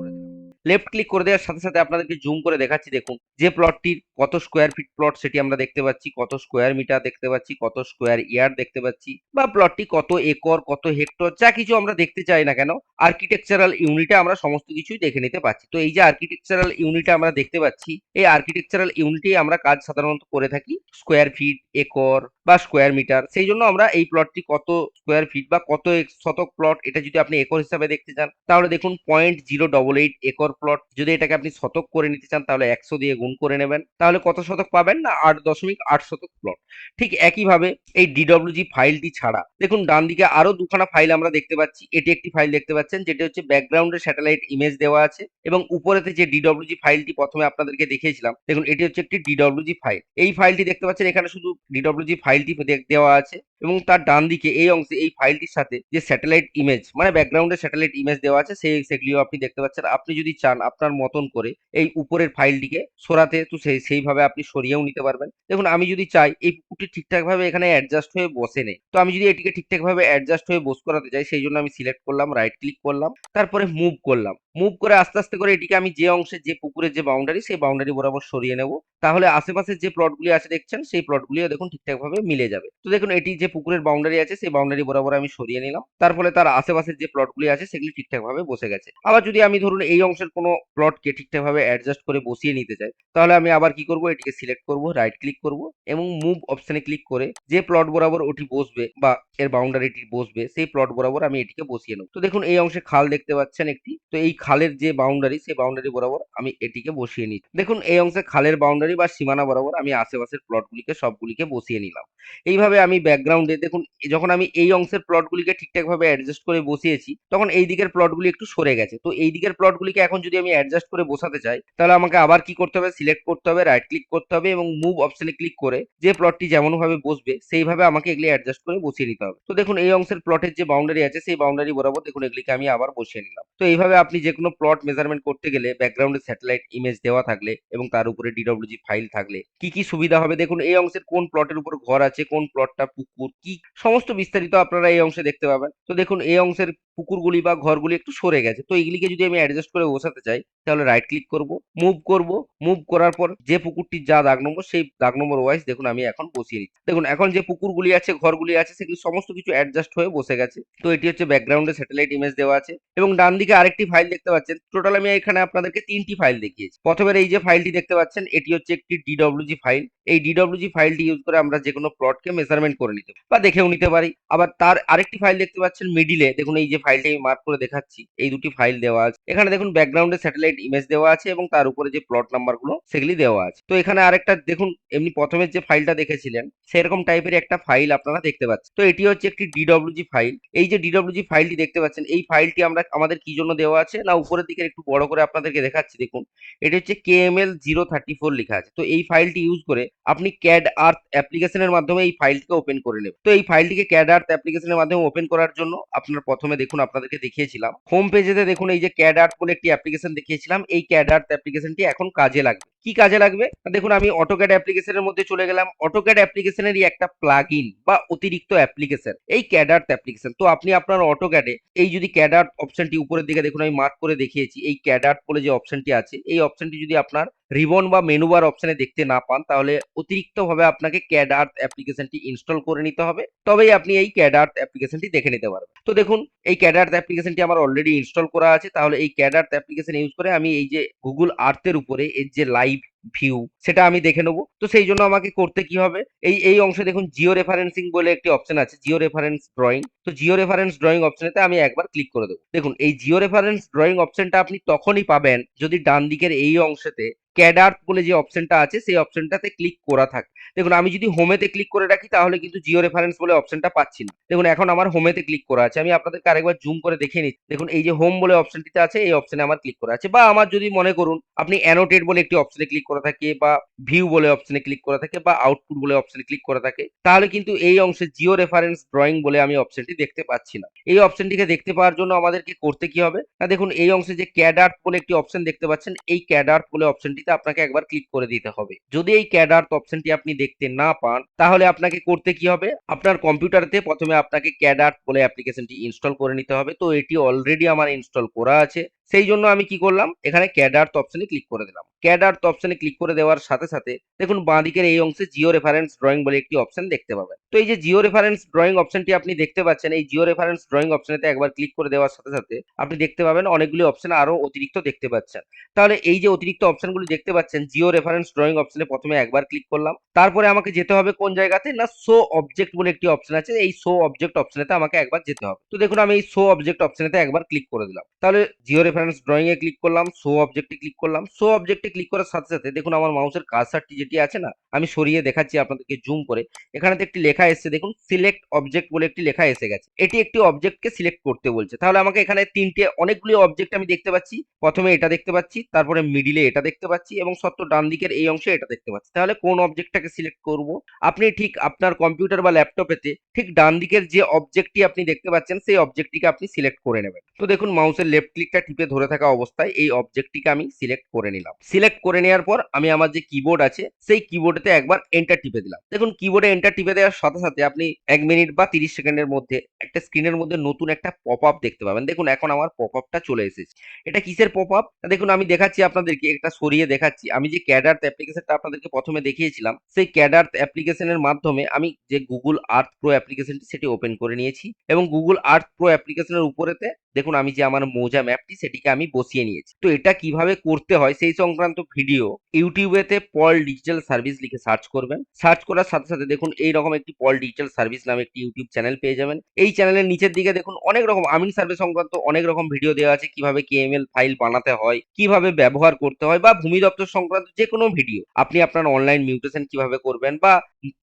লেফট ক্লিক করে দেওয়ার সাথে সাথে আপনাদেরকে জুম করে দেখাচ্ছি, দেখুন। যে প্লটটির কত স্কোয়ার ফিট প্লট সেটি আমরা দেখতে পাচ্ছি, কত স্কোয়ার মিটার দেখতে পাচ্ছি, কত স্কোয়ার ইয়ার দেখতে পাচ্ছি, বা প্লটটি কত একর, কত হেক্টর যা কিছু আমরা দেখতে চাই না কেন আর্কিটেকচারাল ইউনিটে আমরা সমস্ত কিছুই দেখে নিতে পাচ্ছি তো এই যে আর্কিটেকচারাল ইউনিটে আমরা দেখতে পাচ্ছি, এই আর্কিটেকচারাল ইউনিটে আমরা কাজ সাধারণত করে থাকি স্কোয়ার ফিট একর বা স্কোয়ার মিটার সেই জন্য আমরা এই প্লটটি কত স্কোয়ার ফিট বা কত শতক প্লট এটা যদি আপনি একর হিসাবে দেখতে চান, তাহলে দেখুন point zero double eight acre plot যদি এটাকে আপনি শতক করে নিতে চান, তাহলে একশো দিয়ে গুণ করে নেবেন। তাহলে কত শতক পাবেন না? আট দশমিক আট শতক প্লট ঠিক একইভাবে এই ডিডব্লিউজি ফাইলটি ছাড়া। দেখুন ডান দিকে আরও দুখানা ফাইল আমরা দেখতে পাচ্ছি। এটি একটি ফাইল দেখতে পাচ্ছেন, যেটি হচ্ছে ব্যাকগ্রাউন্ডে স্যাটেলাইট ইমেজ দেওয়া আছে এবং উপরেতে যে ডিডব্লিউজি ফাইলটি প্রথমে আপনাদেরকে দেখিয়েছিলাম, দেখুন, এটি হচ্ছে একটি ডিডব্লিউজি ফাইল এই ফাইলটি দেখতে পাচ্ছেন, এখানে শুধু ডিডব্লিউজি ফাইলটি দেওয়া আছে। এবং তার ডান দিকে এই অংশে, এই ফাইলটির সাথে যে স্যাটেলাইট ইমেজ মানে ব্যাকগ্রাউন্ডে স্যাটেলাইট ইমেজ দেওয়া আছে, সেই, সেগুলিও আপনি দেখতে পাচ্ছেন। আপনি যদি চান আপনার মতন করে এই উপরের ফাইলটিকে সরাতে, তো সেই, সেইভাবে আপনি সরিয়েও নিতে পারবেন। দেখুন, আমি যদি চাই এই পুকুরটি ঠিকঠাক ভাবে এখানে অ্যাডজাস্ট হয়ে বসে নেই, তো আমি যদি এটিকে ঠিকঠাক ভাবে অ্যাডজাস্ট হয়ে বস করাতে চাই, সেই জন্য আমি সিলেক্ট করলাম রাইট ক্লিক করলাম, তারপরে মুভ করলাম। মুভ করে আস্তে আস্তে করে এটিকে আমি যে অংশে, যে পুকুরের যে বাউন্ডারি সেই বাউন্ডারি বরাবর সরিয়ে নেব। তাহলে আশেপাশে যে প্লটগুলি আছে, দেখছেন, সেই প্লটগুলিও দেখুন ঠিকঠাক ভাবে মিলে যাবে। তো দেখুন, এটি যে পুকুরের বাউন্ডারি আছে, সেই বাউন্ডারি বরাবর আমি সরিয়ে নিলাম। তার ফলে তার আশেপাশের যে প্লটগুলি আছে, সেগুলি ঠিকঠাক ভাবে বসে গেছে। আবার যদি আমি ধরুন এই অংশের কোনো প্লটকে ঠিকঠাকভাবে অ্যাডজাস্ট করে বসিয়ে নিতে চাই, তাহলে আমি আবার কি করব? এটিকে সিলেক্ট করব রাইট ক্লিক করব এবং মুভ অপশনে ক্লিক করে যে প্লট বরাবর ওটি বসবে বা এর বাউন্ডারিটি বসবে, সেই প্লট বরাবর আমি এটিকে বসিয়ে নেব। তো দেখুন, এই অংশে খাল দেখতে পাচ্ছেন একটি। তো এই খালের যে বাউন্ডারি সেই বাউন্ডারি বরাবর আমি এটিকে বসিয়ে নিই দেখুন, এই অংশে খালের বাউন্ডারি বা সীমানা বরাবর আমি আশেপাশের প্লটগুলিকে সবগুলিকে বসিয়ে নিলাম। এইভাবে আমি ব্যাকগ্রাউন্ডে দেখুন যখন আমি এই অংশের প্লটগুলিকে ঠিকঠাকভাবে অ্যাডজাস্ট করে বসিয়েছি, তখন এই দিকের প্লটগুলি একটু সরে গেছে। তো এই দিকের প্লটগুলিকে এখন যদি আমি অ্যাডজাস্ট করে বসাতে চাই, তাহলে আমাকে আবার কি করতে হবে? সিলেক্ট করতে হবে রাইট ক্লিক করতে হবে এবং মুভ অপশনে ক্লিক করে যে প্লটটি যেমন ভাবে বসবে, সেইভাবে আমাকে এগুলি অ্যাডজাস্ট করে বসিয়ে নিতে হবে। তো দেখুন, এই অংশের প্লটের যে বাউন্ডারি আছে, সেই বাউন্ডারি বরাবর দেখুন, এগুলিকে আমি আবার বসিয়ে নিলাম। তো এইভাবে আপনি যে কোনো প্লট মেজারমেন্ট করতে গেলে ব্যাকগ্রাউন্ডে স্যাটেলাইট ইমেজ দেওয়া থাকলে এবং তার উপরে ডিডব্লিউজি ফাইল থাকলে, কি কি সুবিধা হবে? দেখুন, এই অংশের কোন প্লটের উপর ঘর আছে কোন প্লটটা পুকুর, কি সমস্ত বিস্তারিত আপনারা এই অংশে দেখতে পাবেন। তো দেখুন, এই অংশের পুকুরগুলি বা ঘরগুলি একটু সরে গেছে। তো এগুলিকে যদি আমি অ্যাডজাস্ট করে বসাতে চাই, তাহলে রাইট ক্লিক করব মুভ করব। মুভ করার পর যে পুকুরটির যা দাগ নম্বর, সেই দাগ নম্বর ওয়াইজ দেখুন, আমি এখন বসিয়ে দিচ্ছি। দেখুন, এখন যে পুকুরগুলি আছে, ঘরগুলি আছে, সেগুলি সমস্ত কিছু অ্যাডজাস্ট হয়ে বসে গেছে। তো এটি হচ্ছে ব্যাকগ্রাউন্ডে স্যাটেলাইট ইমেজ দেওয়া আছে। এবং ডান দিকে আরেকটি ফাইল দেখতে পাচ্ছেন। টোটাল আমি এখানে আপনাদেরকে তিনটি ফাইল দেখিয়েছি। প্রথমের এই যে ফাইলটি দেখতে পাচ্ছেন, এটি হচ্ছে একটি ডিডব্লিউজি ফাইল এই ডিডব্লিউজি ফাইলটি ইউজ করে আমরা যে কোনো প্লটকে মেজারমেন্ট করে নিতে বা দেখেও নিতে পারি। আবার তার আরেকটি ফাইল দেখতে পাচ্ছেন মিডিলে দেখুন, এই যে ফাইলটি আমি মার্ক করে দেখাচ্ছি, এই দুটি ফাইল দেওয়া আছে। এখানে দেখুন ব্যাকগ্রাউন্ডে স্যাটেলাইট ইমেজ দেওয়া আছে এবং তার উপরে যে প্লট নাম্বারগুলো সেগুলি দেওয়া আছে। তো এখানে আরেকটা, দেখুন, এমনি প্রথমের যে ফাইলটা দেখেছিলেন, সেরকম টাইপের একটা ফাইল আপনারা দেখতে পাচ্ছেন। তো এটি হচ্ছে একটি ডিডব্লিউজি ফাইল এই যে ডিডব্লিউজি ফাইলটি দেখতে পাচ্ছেন, এই ফাইলটি আমরা, আমাদের কি জন্য দেওয়া আছে? না, উপরের দিকে একটু বড় করে আপনাদেরকে দেখাচ্ছি, দেখুন। এটি হচ্ছে K M L zero thirty four লেখা আছে। তো এই ফাইলটি ইউজ করে আপনি ক্যাড আর্থ অ্যাপ্লিকেশনের মাধ্যমে এই ফাইলটিকে ওপেন করে নেবে। তো এই ফাইলটিকে ক্যাড আর্থ অ্যাপ্লিকেশনের মাধ্যমে ওপেন করার জন্য আপনার প্রথমে দেখুন, আপনাদেরকে দেখিয়েছিলাম। হোম পেজেতে দেখুন, এই যে ক্যাড আর্থ বলে একটি অ্যাপ্লিকেশন দেখিয়েছিলাম, এই ক্যাড আর্থ অ্যাপ্লিকেশনটি এখন কাজে লাগবে। কি কাজে লাগবে? দেখুন, আমি অটোক্যাড অ্যাপ্লিকেশনের মধ্যে চলে গেলাম। অটোক্যাড অ্যাপ্লিকেশনেরই একটা প্লাগ বা অতিরিক্ত অ্যাপ্লিকেশন এই ক্যাডার্ট অ্যাপ্লিকেশন তো আপনি আপনার অটোক্যাডে এই যদি ক্যাডার্ট অপশনটি উপরের দিকে দেখুন, আমি মার্ক করে দেখিয়েছি, এই ক্যাডার্ট বলে যে অপশনটি আছে, এই অপশনটি যদি আপনার রিবন বা মেনু বার অপশনে দেখতে না পান, তাহলে অতিরিক্তভাবে আপনাকে ক্যাড আর্থ অ্যাপ্লিকেশনটি ইনস্টল করে নিতে হবে। তবেই আপনি এই ক্যাড আর্থ অ্যাপ্লিকেশনটি দেখে নিতে পারবেন। তো দেখুন, এই ক্যাড আর্থ অ্যাপ্লিকেশনটি আমার অলরেডি ইনস্টল করা আছে। তাহলে এই ক্যাড আর্থ অ্যাপ্লিকেশন ইউজ করে আমি এই যে গুগল আর্থের উপরে, এর যে লাইভ ভিউ সেটা আমি দেখে নেব। তো সেই জন্য আমাকে করতে কি হবে? এই এই অংশে দেখুন জিও রেফারেন্সিং বলে একটি অপশন আছে জিও রেফারেন্স ড্রয়িং তো জিও রেফারেন্স ড্রয়িং অপশনেতে আমি একবার ক্লিক করে দেবো। দেখুন, এই জিও রেফারেন্স ড্রয়িং অপশনটা আপনি তখনই পাবেন যদি ডান দিকের এই অংশেতে ক্যাডার্ট বলে যে অপশনটা আছে, সেই অপশনটাতে ক্লিক করা থাকে। দেখুন, আমি যদি হোমেতে ক্লিক করে রাখি, তাহলে কিন্তু জিও রেফারেন্স বলে অপশনটা পাচ্ছি না। দেখুন, এখন আমার হোমেতে ক্লিক করা আছে। আমি আপনাদেরকে আরেকবার জুম করে দেখে নিচ্ছি। দেখুন, এই যে হোম বলে অপশনটিতে আছে, এই অপশনে আমার ক্লিক করা আছে। বা আমার যদি মনে করুন, আপনি অ্যানোটেড বলে একটি অপশনে ক্লিক করা থাকে, বা ভিউ বলে অপশনে ক্লিক করা থাকে, বা আউটপুট বলে অপশনে ক্লিক করা থাকে, তাহলে কিন্তু এই অংশে জিও রেফারেন্স ড্রয়িং বলে আমি অপশনটি দেখতে পাচ্ছি না। এই অপশনটিকে দেখতে পাওয়ার জন্য আমাদেরকে করতে কি হবে? না, দেখুন, এই অংশে যে ক্যাডার্ট বলে একটি অপশন দেখতে পাচ্ছেন, এই ক্যাডার্ট বলে অপশনটিতে আপনাকে একবার ক্লিক করে দিতে হবে। যদি এই ক্যাড ক্যাডার্ট অপশনটি আপনি দেখতে না পান, তাহলে আপনাকে করতে কি হবে? আপনার কম্পিউটারতে প্রথমে আপনাকে ক্যাড ক্যাডার্ট বলে অ্যাপ্লিকেশনটি ইনস্টল করে নিতে হবে। তো এটি অলরেডি আমার ইনস্টল করা আছে। সেই জন্য আমি কি করলাম? এখানে ক্যাডার্ট অপশনে ক্লিক করে দিলাম। ক্যাডার্ট অপশনে ক্লিক করে দেওয়ার সাথে সাথে দেখুন বাঁদিকের এই অংশে জিও রেফারেন্স ড্রয়িং বলে একটি অপশন দেখতে পাবেন। তো এই যে জিও রেফারেন্স ড্রয়িং অপশনটি আপনি দেখতে পাচ্ছেন, এই জিও রেফারেন্স ড্রয়িং অপশনেতে একবার ক্লিক করে দেওয়ার সাথে সাথে আপনি দেখতে পাবেন অনেকগুলি অপশন আরও অতিরিক্ত দেখতে পাচ্ছেন। তাহলে এই যে অতিরিক্ত অপশনগুলি দেখতে পাচ্ছেন জিও রেফারেন্স ড্রয়িং অপশনে প্রথমে একবার ক্লিক করলাম। তারপরে আমাকে যেতে হবে কোন জায়গাতে? না শো অবজেক্ট বলে একটি অপশন আছে, এই শো অবজেক্ট অপশনেতে আমাকে একবার যেতে হবে। তো দেখুন আমি এই শো অবজেক্ট অপশনেতে একবার ক্লিক করে দিলাম। তাহলে জিও রেফারেন্স ড্রয়িং এ ক্লিক করলাম শো অবজেক্টে ক্লিক করলাম। শো অবজেক্টে ক্লিক করার সাথে সাথে দেখুন আমার মাউসের কার্সারটি যেটি আছে না, আমি সরিয়ে দেখাচ্ছি আপনাদেরকে জুম করে। এখানে একটি লেখা এসেছে, দেখুন সিলেক্ট অবজেক্ট বলে একটি লেখা এসে গেছে। এটি একটি অবজেক্টকে সিলেক্ট করতে বলছে। তাহলে আমাকে এখানে তিনটে অনেকগুলি অবজেক্ট আমি দেখতে পাচ্ছি। প্রথমে এটা দেখতে পাচ্ছি, তারপরে মিডিলে এটা দেখতে পাচ্ছি এবং সত্য ডান দিকের এই অংশে এটা দেখতে পাচ্ছি। তাহলে কোন অবজেক্টটাকে সিলেক্ট করব? আপনি ঠিক আপনার কম্পিউটার বা ল্যাপটপেতে ঠিক ডান দিকের যে অবজেক্টটি আপনি দেখতে পাচ্ছেন, সেই অবজেক্টটিকে আপনি সিলেক্ট করে নেবেন। তো দেখুন মাউসের লেফট ক্লিকটা টিপে ধরে থাকা অবস্থায় এই অবজেক্টটিকে আমি সিলেক্ট করে নিলাম। সিলেক্ট করে নেওয়ার পর আমি আমার যে কিবোর্ড আছে, সেই কিবোর্ডেতে একবার এন্টার টিপে দিলাম। দেখুন কিবোর্ডে এন্টার টিপে দেওয়ার সাথে সাথে আপনি এক মিনিট বা তিরিশ সেকেন্ডের মধ্যে একটা স্ক্রিনের মধ্যে নতুন একটা পপ আপ দেখতে পাবেন। দেখুন, এখন আমার পপ আপটা চলে এসেছে। এটা কিসের পপ আপ দেখুন, আমি দেখাচ্ছি আপনাদেরকে, একটা সরিয়ে দেখাচ্ছি। আমি যে ক্যাডার্থ অ্যাপ্লিকেশনটা আপনাদেরকে প্রথমে দেখিয়েছিলাম, সেই ক্যাডার্থ অ্যাপ্লিকেশনের মাধ্যমে আমি যে গুগল আর্থ প্রো অ্যাপ্লিকেশনটি সেটি ওপেন করে নিয়েছি। এবং গুগল আর্থ প্রো অ্যাপ্লিকেশনের উপরেতে, দেখুন, আমি যে আমার মোজা ম্যাপটি সেটি সেটিকে আমি বসিয়ে নিয়েছি। তো এটা কীভাবে করতে হয় সেই সংক্রান্ত ভিডিও ইউটিউবেতে পল ডিজিটাল সার্ভিস লিখে সার্চ করবেন। সার্চ করার সাথে সাথে দেখুন এই রকম একটি পল ডিজিটাল সার্ভিস নামে একটি ইউটিউব চ্যানেল পেয়ে যাবেন। এই চ্যানেলের নিচের দিকে দেখুন অনেক রকম আমিন সার্ভে সংক্রান্ত অনেক রকম ভিডিও দেওয়া আছে কীভাবে কেএমএল ফাইল বানাতে হয়, কীভাবে ব্যবহার করতে হয় বা ভূমি দপ্তর সংক্রান্ত যে কোনো ভিডিও। আপনি আপনার অনলাইন মিউটেশন কীভাবে করবেন বা